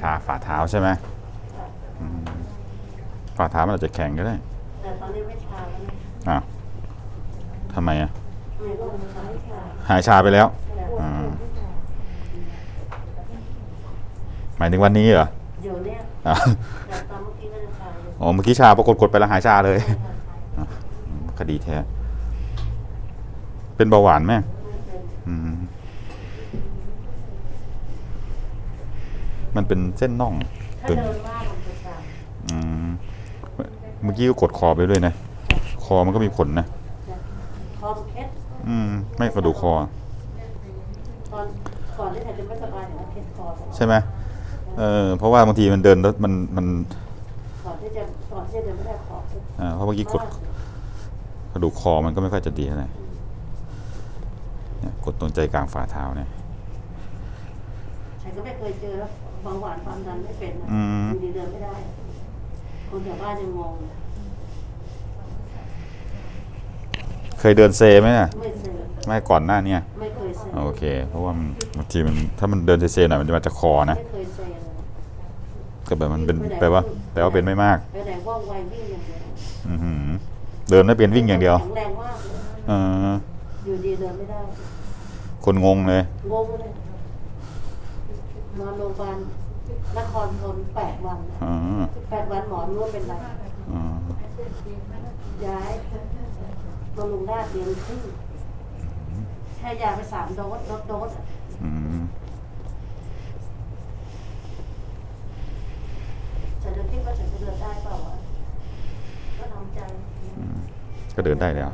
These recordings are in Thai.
ชาฝ่าเท้าใช่ไหมอืมฝ่าเท้ามันอาจจะแข็งก็ได้ แต่ตอนนี้ไม่ชาแล้วนะอ้าวทำไมอะไม่รู้มันชาไม่ชาหายชาไปแล้วแต่อ่าหมายถึงวันนี้เหรออยู่เนี่ยอะแต่ตอนเมื่อกี้ก็จะชาอยู่อ๋อเมื่อกี้ชาปรากฏกดไปแล้วหายชาเลยอะคดีแท้ เป็นเบาหวานไหมไม่เป็น อืม มันเป็นเส้นน่องถ้าตึงเดินว่ามันจะชาอืมเมื่อกี้ก็กดคอไปด้วยนะ คอมันก็มีผลนะ คอมเคสอืม ไม่กระดูกคอ ตอนก่อนที่ฉันจะไม่สบายเนี่ยมันเคสคอใช่ไหมเออเพราะว่าบางทีมันเดินแล้วมันมันก่อนที่จะก่อนที่จะเดินไม่ได้คออ่าเพราะเมื่อกี้กดกระดูกคอมันก็ไม่ค่อยจะดีอะไรเนี่ยกดตรงใจกลางฝ่าเท้าเนี่ย ฉันก็ไม่เคยเจอแล้วเบาหวานความดันไม่เป็นนะอืม อยู่ดีเดินไม่ได้ คนแถวบ้านยังงงเลยเคยเดินเซไหมน่ะไม่เซอไม่ก่อนหน้าเนี่ยไม่เคยเซอโอเค เพราะว่ามันบางทีมันถ้ามันเดินเซๆหน่อยมันจะมาจากคอนะ ไม่เคยเซเลยก็แบบมันเป็นแปลว่าแปลว่าเป็นไม่มาก ไปไหนว่องไววิ่งอย่างเดียวอือหือเดินไม่เป็นวิ่งอย่างเดียว แข็งแรงมากเลยเอออยู่ดีเดินไม่ได้คนงงเลย งงเลย นอนโรงพยาบาลนครทนแปดวันอ๋อแปดวันหมอรู้ว่าเป็นไรอ๋อย้ายมาลงราชเดือนครึ่งแค่ยาไปสามโดสลดโดสอะอืมฉันจะคิดว่าฉันจะเดินได้เปล่าวะก็ทำใจอืมก็เดินได้แล้ว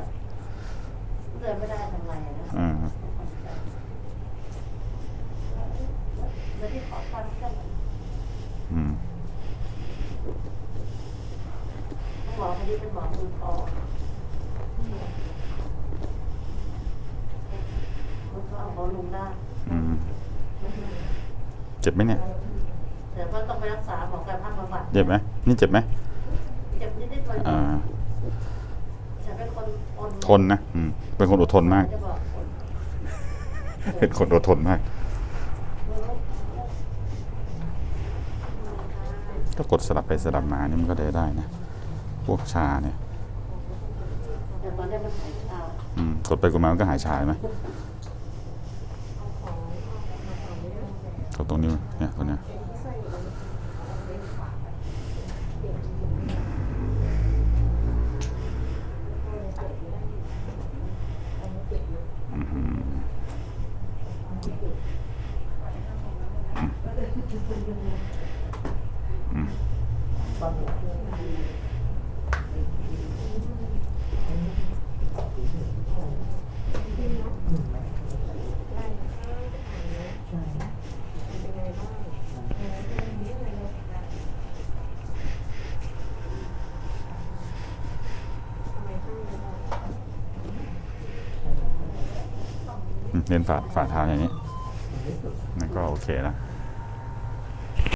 เดินไม่ได้ทำไงอะ นะอ่าแล้วที่ขอฟันก็อืมหมอคนนี้เป็นหมอมือคอมันก็เอาเขาลงได้อืมเจ็บไหมเนี่ย แต่ว่าต้องไปรักษาหมอกายภาพบำบัดเจ็บไหมนี่เจ็บไหมเจ็บนิดๆหน่อยอ่าๆฉันเป็นคนอดทนนะ อืม เป็นคนอดทนมาก จะบอกคนเป็นคนอดทนมาก ก็กดสลับไปสลับมานี่มันก็ได้ได้นะ พวกชาเนี่ยแต่ตอนนี้มันหายชาอืมกดไปกดมามันก็หายชาไหมกดตรงนี้เนี่ยตรงเนี้ย เน้นฝ่าฝ่าเท้าอย่างนี้นั่นก็โอเคแล้ว